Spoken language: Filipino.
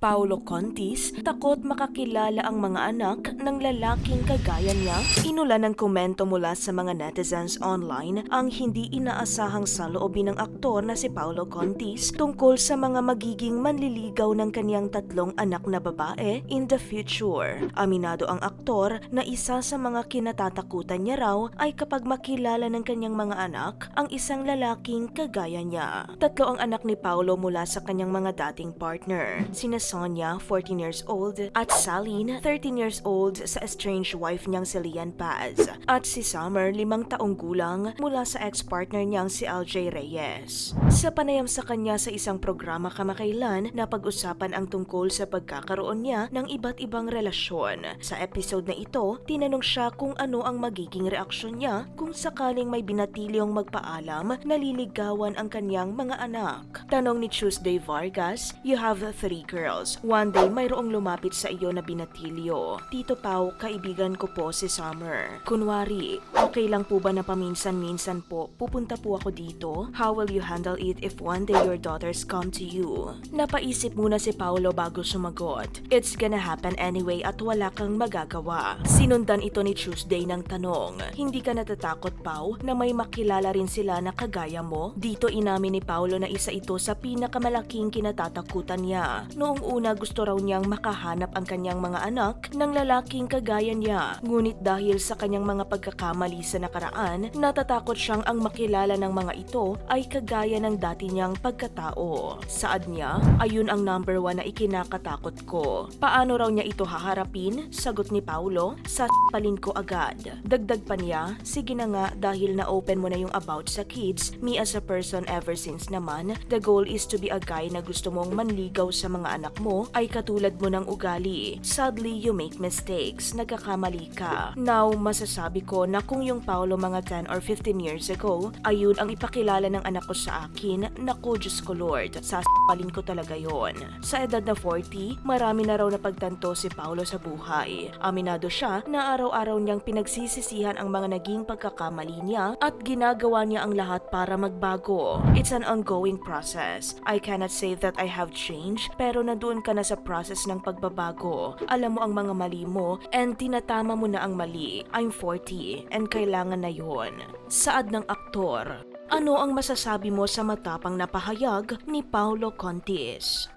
Paulo Contis, takot makakilala ang mga anak ng lalaking kagaya niya. Inula ng komento mula sa mga netizens online ang hindi inaasahang saloobin ng aktor na si Paulo Contis tungkol sa mga magiging manliligaw ng kaniyang tatlong anak na babae in the future. Aminado ang aktor na isa sa mga kinatatakutan niya raw ay kapag makilala ng kanyang mga anak ang isang lalaking kagaya niya. Tatlo ang anak ni Paulo mula sa kanyang mga dating partner. Sina Sonia, 14 years old, at Saline, 13 years old sa estranged wife niyang si Lian Paz. At si Summer, limang taong gulang mula sa ex-partner niyang si LJ Reyes. Sa panayam sa kanya sa isang programa kamakailan na pag-usapan ang tungkol sa pagkakaroon niya ng iba't ibang relasyon. Sa episode na ito, tinanong siya kung ano ang magiging reaksyon niya kung sakaling may binatilyong magpaalam na liligawan ang kanyang mga anak. Tanong ni Tuesday Vargas, you have three girls. One day, mayroong lumapit sa iyo na binatilyo. Tito Pau, kaibigan ko po si Summer. Kunwari, okay lang po ba na paminsan-minsan po, pupunta po ako dito? How will you handle it if one day your daughters come to you? Napaisip muna si Paolo bago sumagot. It's gonna happen anyway at wala kang magagawa. Sinundan ito ni Tuesday ng tanong, hindi ka natatakot Pau na may makilala rin sila na kagaya mo? Dito inamin ni Paolo na isa ito sa pinakamalaking kinatatakutan niya. Noong una gusto raw niyang makahanap ang kanyang mga anak ng lalaking kagaya niya. Ngunit dahil sa kanyang mga pagkakamali sa nakaraan, natatakot siyang ang makilala ng mga ito ay kagaya ng dati niyang pagkatao. Saad niya, ayun ang number one na ikinakatakot ko. Paano raw niya ito haharapin? Sagot ni Paulo, sasapalin ko agad. Dagdag pa niya, sige na nga dahil na-open mo na yung about sa kids, me as a person ever since naman, the goal is to be a guy na gusto mong manligaw sa mga anak mo ay katulad mo ng ugali. Sadly, you make mistakes. Nagkakamali ka. Now, masasabi ko na kung yung Paulo mga 10 or 15 years ago, ayun ang ipakilala ng anak ko sa akin, naku Diyos ko Lord, sasapalin ko talaga yon. Sa edad na 40, marami na raw napagtanto si Paulo sa buhay. Aminado siya na araw-araw niyang pinagsisisihan ang mga naging pagkakamali niya at ginagawa niya ang lahat para magbago. It's an ongoing process. I cannot say that I have changed, pero nandoon ka na sa process ng pagbabago. Alam mo ang mga mali mo and tinatama mo na ang mali. I'm 40 and kailangan na yon. Saad ng aktor. Ano ang masasabi mo sa matapang na pahayag ni Paulo Contis?